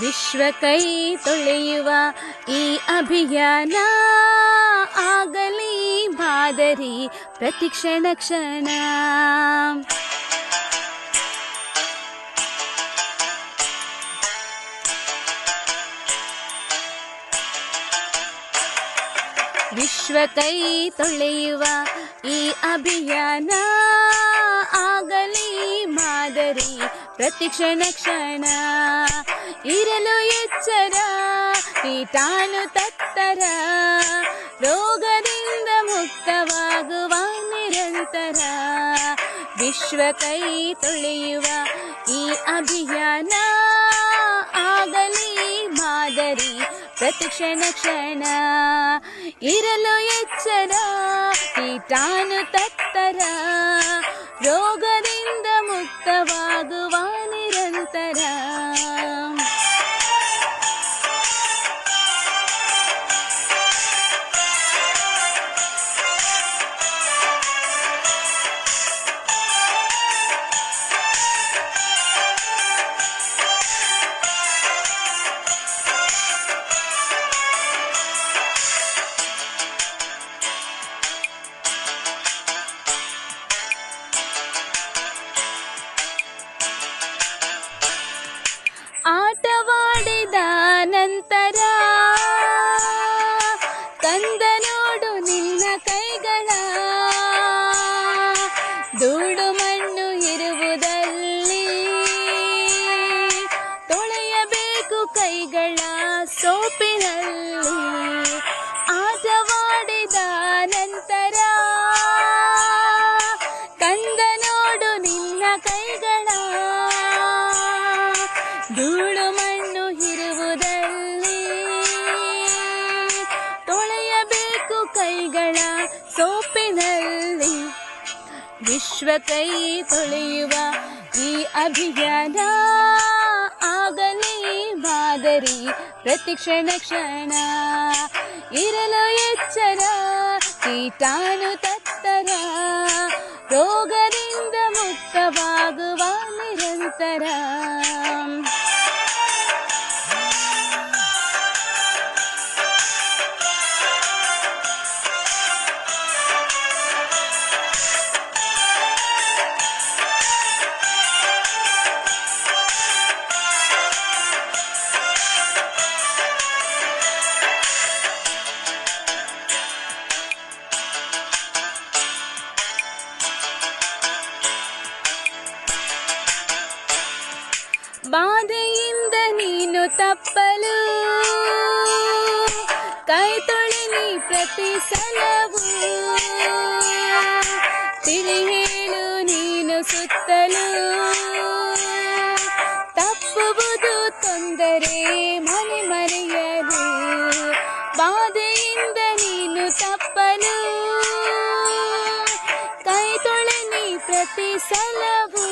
ವಿಶ್ವ ಕೈ ತೊಳೆಯುವ ಈ ಅಭಿಯಾನ ಆಗಲಿ ಮಾದರಿ ಪ್ರತಿ ಕ್ಷಣ ಕ್ಷಣ ವಿಶ್ವ ಕೈ ತೊಳೆಯುವ ಈ ಅಭಿಯಾನ ಆಗಲಿ ಮಾದರಿ ಪ್ರತಿ ಕ್ಷಣ ಕ್ಷಣ ಇರಲು ಎಚ್ಚರ ಕೀಟಾಣು ತತ್ತರ. ರೋಗದಿಂದ ಮುಕ್ತವಾಗುವ ನಿರಂತರ. ವಿಶ್ವ ಕೈ ತೊಳೆಯುವ ಈ ಅಭಿಯಾನ ಆಗಲಿ ಮಾದರಿ, ಪ್ರತಿ ಕ್ಷಣ ಕ್ಷಣ ಇರಲು ಎಚ್ಚರ ಕೀಟಾಣು ತತ್ತರ. ರೋಗದಿಂದ ಮುಕ್ತವಾಗುವ ಕಂದ ನೋಡು ನಿನ್ನ ಕೈಗಳ. ಧೂಳು ಮಣ್ಣು ಇರುವುದಲ್ಲಿ ತೊಳೆಯಬೇಕು ಕೈಗಳ ಸೋಪಿನಲ್ಲಿ. ವಿಶ್ವ ಕೈ ತೊಳೆಯುವ ಈ ಅಭಿಯಾನ ಆಗಲಿ ಮಾದರಿ, ಪ್ರತಿ ಕ್ಷಣ ಕ್ಷಣ. ಇರಲು ಎಚ್ಚರ ಕೀಟಾನು ತತ್ತರ. ರೋಗದಿಂದ ಮುಕ್ತವಾಗುವ ನಿರಂತರ. ಬಾಧೆಯಿಂದ ನೀನು ತಪ್ಪಲು ಕೈ ತೊಳೆನಿ ಪ್ರತಿ ಸಲವು ತಿಳಿ ಹೇಳು ನೀನು ಸುತ್ತಲು ತಪ್ಪುವುದು ತೊಂದರೆ ಮನೆ ಮರೆಯಲು ಬಾಧೆಯಿಂದ ನೀನು ತಪ್ಪಲು ಕೈ ತೊಳೆನಿ ಪ್ರತಿ ಸಲವು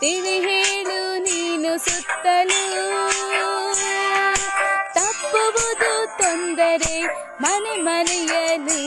ತಿಳಿ ಹೇಳು ನೀನು ಸುತ್ತಲು. ತಪ್ಪುವುದು ತೊಂದರೆ ಮನೆ ಮನೆಯಲು